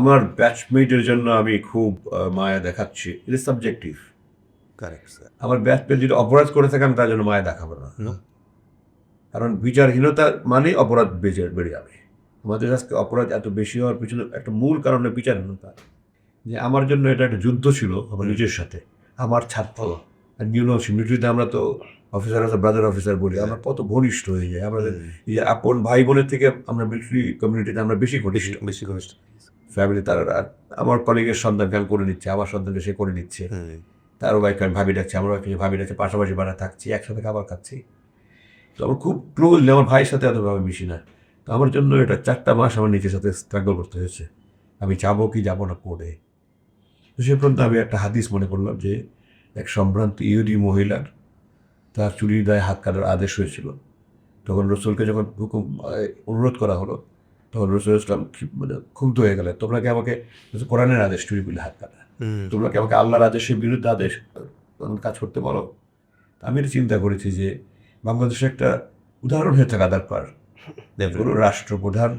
আমার ব্যাচমেটের জন্য আমি খুব মায়া দেখাচ্ছি। It is subjective correct sir আমার ব্যাচমেট যদি অপরাধ করে থাকে আমি তার জন্য মায়া দেখাবো না। কারণ বিচারহীনতা মানে অপরাধ বেড়ে বেড়ে যাবে। আমাদের আজকে অপরাধ এত বেশি হওয়ার পিছনে একটা মূল কারণে বিচারহীনতা। যে আমার জন্য এটা একটা যুদ্ধ ছিল আমার নিজের সাথে। আমার ছাত্র নিউনোসি মিলিটারিতে আমরা তো অফিসার আছে ব্রাদার অফিসার বলি। আমরা কত ঘনিষ্ঠ হয়ে যাই। আমরা এই যে আপন ভাই বোনের থেকে আমরা মিলিটারি কমিউনিটিতে আমরা বেশি ঘনিষ্ঠ। বেশি ঘনিষ্ঠ। ফ্যামিলি তারা আর আমার কলিগের সন্তানকে আমি করে নিচ্ছে আমার সন্তানকে সে করে নিচ্ছে। হুম। তারও বাইকে আমি ভাবি ডাকছি আমার বাইকে ভাবি ডাকছে পাশাপাশি বাড়া থাকছি একসাথে খাবার খাচ্ছি। তো আমার খুব ক্লোজলি আমার ভাইয়ের সাথে এতভাবে মিশি না। তো আমার জন্য এটা চারটা মাস আমার নিজের সাথে স্ট্রাগল করতে হয়েছে। আমি যাব কি যাব না করে তো সে পর্যন্ত আমি একটা হাদিস মনে করলাম যে এক সম্ভ্রান্ত ইহুদি মহিলার তার চুরির দায়ে হাত কাটার আদেশ হয়েছিল। তখন রসুলকে যখন হুকুম অনুরোধ করা হলো তখন রসুল ইসলাম মানে ক্ষুব্ধ হয়ে গেলে তোমরা কি আমাকে কোরআনের আদেশ চুরি করলে হাত কাটা? তোমরা কি আমাকে আল্লাহর আদেশের বিরুদ্ধে আদেশ কাজ করতে বলো? আমি এটা চিন্তা করেছি যে বাংলাদেশে একটা উদাহরণ হয়ে থাকা দরকার। কোনো রাষ্ট্রপ্রধান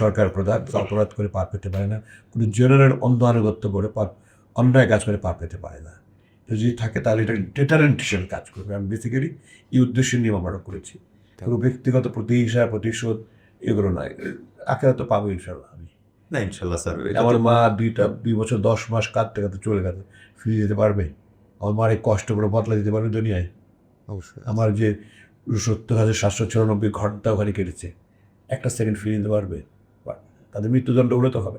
সরকার প্রধান অপরাধ করে পার পেতে পারে না কোনো জেনারেল অন্ধ আনুগত্য করে পার অন্যায় কাজ করে পার পেতে পারে না। যদি থাকে তাহলে এটা ডেটারেন্ট হিসেবে কাজ করবে। আমি বেসিক্যালি এই উদ্দেশ্য নিয়ে আমরা করেছি। কোনো ব্যক্তিগত প্রতিহিংসা প্রতিশোধ এগুলো নয় আখেরা তো পাবো ইনশাল্লাহ আমি। না ইনশাল্লাহ স্যার। আমার মা দুইটা দুই বছর দশ মাস কাঁদতে কাঁদতে চলে গেছে। ফিরে যেতে পারবে? আমার মার এই কষ্ট করে বদলা দিতে পারবে দুনিয়ায়? অবশ্যই। আমার যে সত্তর হাজার সাতশো চুরানব্বই ঘণ্টা ওখানে কেটেছে। একটা সেকেন্ড ফিরে দিতে পারবে? পারবে তাদের মৃত্যুদণ্ড উড়ে তো হবে।